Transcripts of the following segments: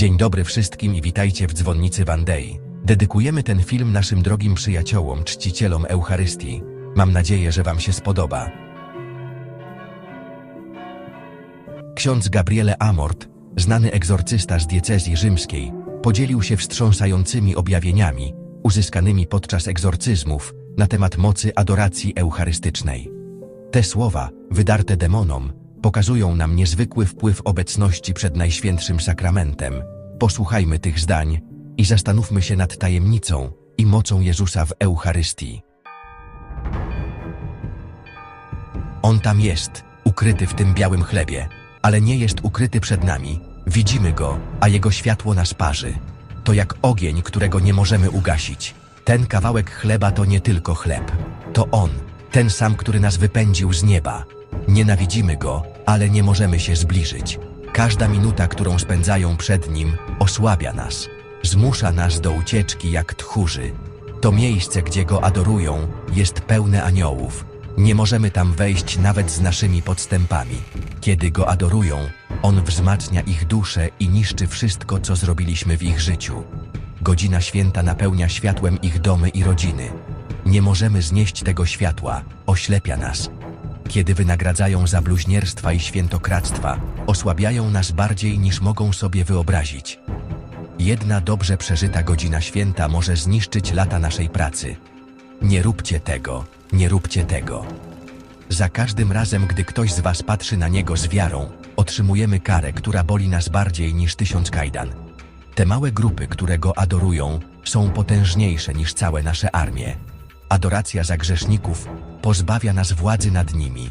Dzień dobry wszystkim i witajcie w dzwonnicy Wandei. Dedykujemy ten film naszym drogim przyjaciołom, czcicielom Eucharystii. Mam nadzieję, że Wam się spodoba. Ksiądz Gabriele Amort, znany egzorcysta z diecezji rzymskiej, podzielił się wstrząsającymi objawieniami uzyskanymi podczas egzorcyzmów na temat mocy adoracji eucharystycznej. Te słowa, wydarte demonom, pokazują nam niezwykły wpływ obecności przed Najświętszym Sakramentem. Posłuchajmy tych zdań i zastanówmy się nad tajemnicą i mocą Jezusa w Eucharystii. On tam jest, ukryty w tym białym chlebie, ale nie jest ukryty przed nami. Widzimy go, a jego światło nas parzy. To jak ogień, którego nie możemy ugasić. Ten kawałek chleba to nie tylko chleb. To on, ten sam, który nas wypędził z nieba. Nienawidzimy go, ale nie możemy się zbliżyć. Każda minuta, którą spędzają przed nim, osłabia nas. Zmusza nas do ucieczki jak tchórzy. To miejsce, gdzie go adorują, jest pełne aniołów. Nie możemy tam wejść nawet z naszymi podstępami. Kiedy go adorują, on wzmacnia ich duszę i niszczy wszystko, co zrobiliśmy w ich życiu. Godzina święta napełnia światłem ich domy i rodziny. Nie możemy znieść tego światła, oślepia nas. Kiedy wynagradzają za bluźnierstwa i świętokradztwa, osłabiają nas bardziej niż mogą sobie wyobrazić. Jedna dobrze przeżyta godzina święta może zniszczyć lata naszej pracy. Nie róbcie tego, nie róbcie tego. Za każdym razem, gdy ktoś z Was patrzy na niego z wiarą, otrzymujemy karę, która boli nas bardziej niż tysiąc kajdan. Te małe grupy, które go adorują, są potężniejsze niż całe nasze armie. Adoracja za grzeszników pozbawia nas władzy nad nimi,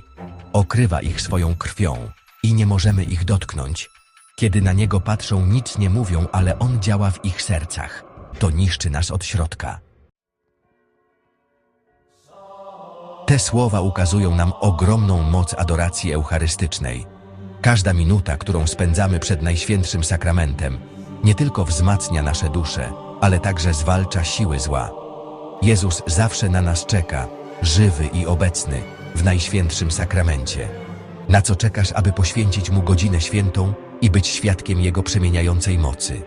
okrywa ich swoją krwią i nie możemy ich dotknąć. Kiedy na niego patrzą, nic nie mówią, ale on działa w ich sercach. To niszczy nas od środka. Te słowa ukazują nam ogromną moc adoracji eucharystycznej. Każda minuta, którą spędzamy przed Najświętszym Sakramentem, nie tylko wzmacnia nasze dusze, ale także zwalcza siły zła. Jezus zawsze na nas czeka, żywy i obecny, w Najświętszym Sakramencie. Na co czekasz, aby poświęcić Mu godzinę świętą i być świadkiem Jego przemieniającej mocy?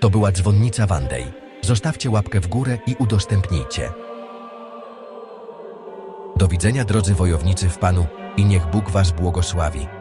To była dzwonnica Wandej. Zostawcie łapkę w górę i udostępnijcie. Do widzenia drodzy wojownicy w Panu i niech Bóg Was błogosławi.